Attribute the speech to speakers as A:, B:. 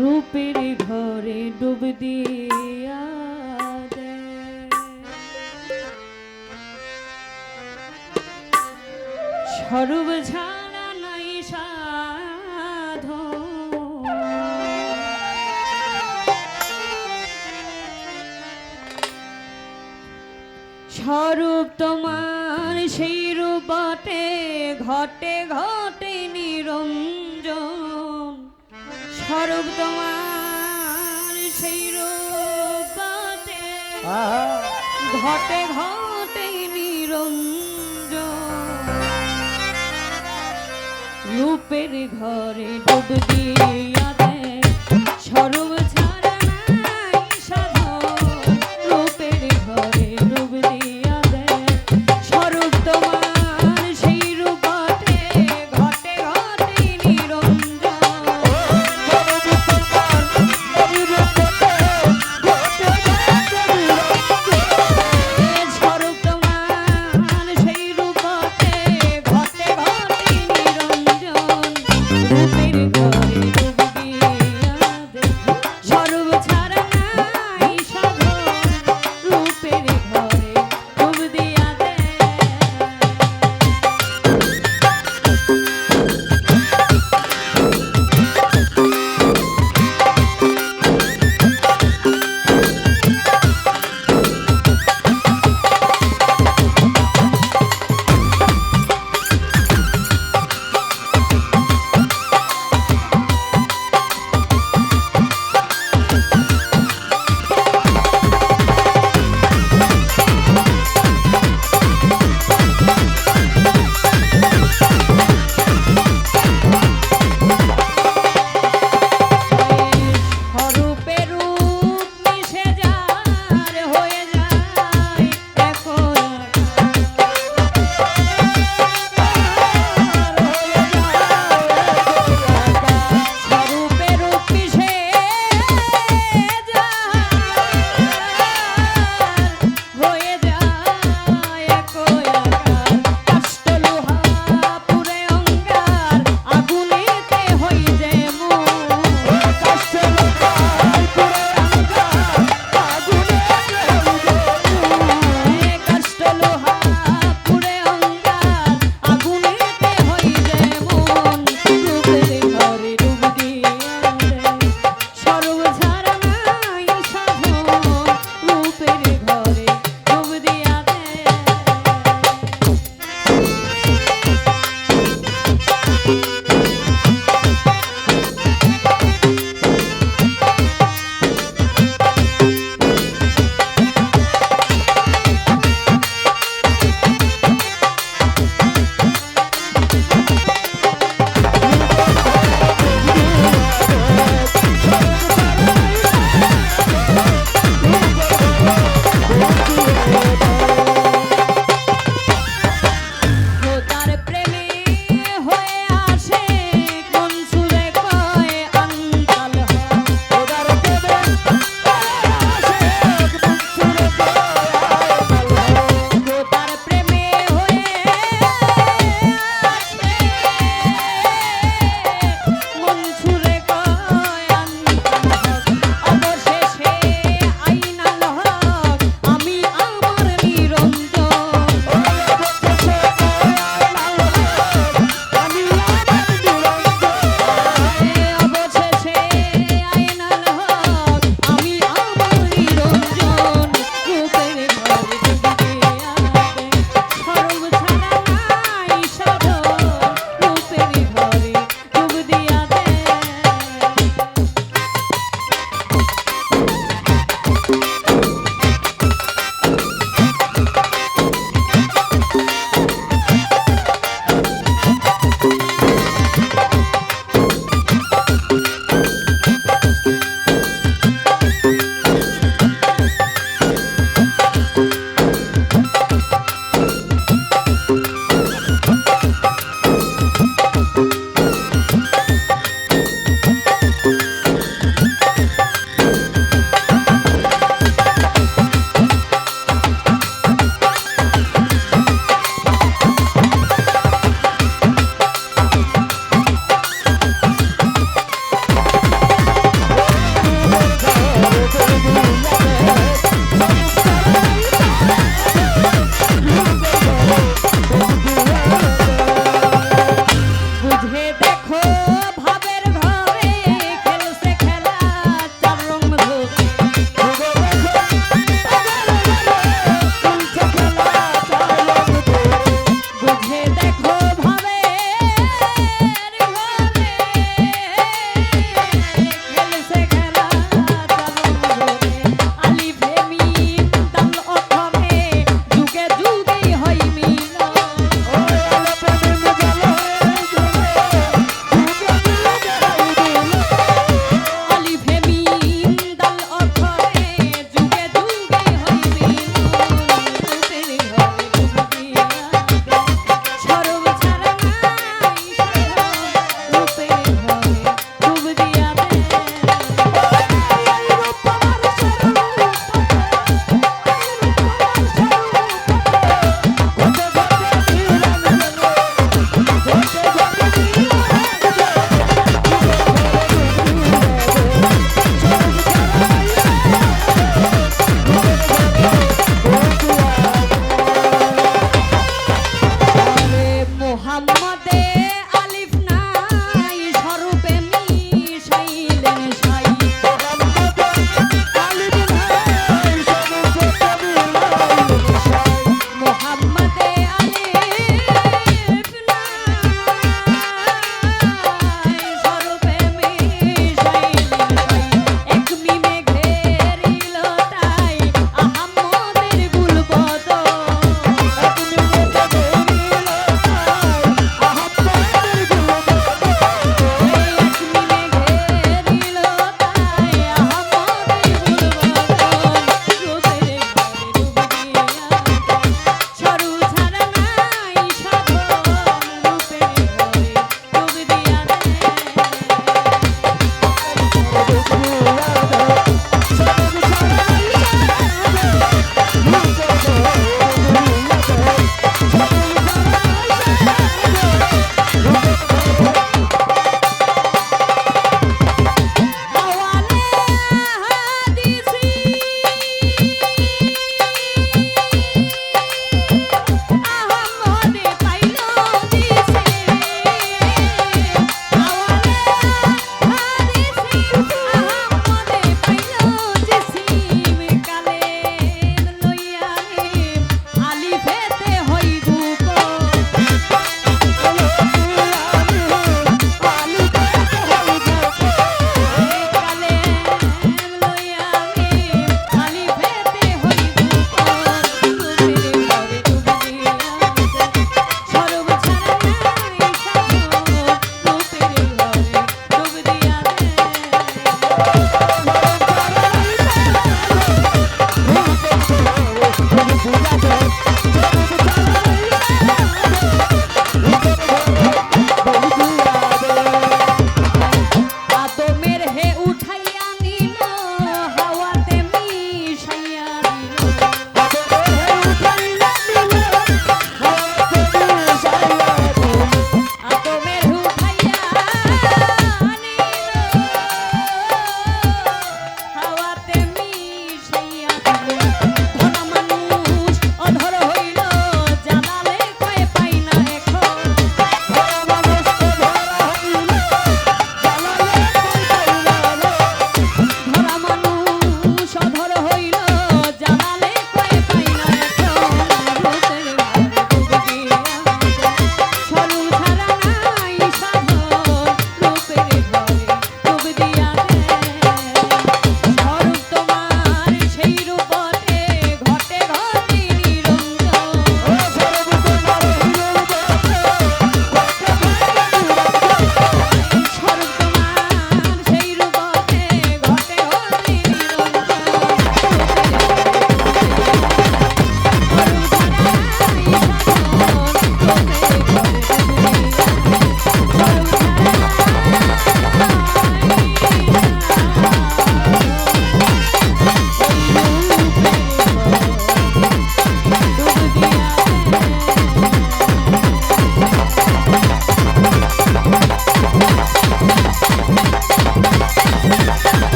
A: রূপের ঘরে ডুব দিয়া। স্বরূপ ছাড়া নাই সাধন স্বরূপ তোমার সেই রূপটে ঘটে ঘটে নিরঞ্জন স্বরূপ তোমার সেই রূপটে ঘটে ঘটে নিরঞ্জ রূপের ঘরে ডুব দিয়ে সরব স্বরূপ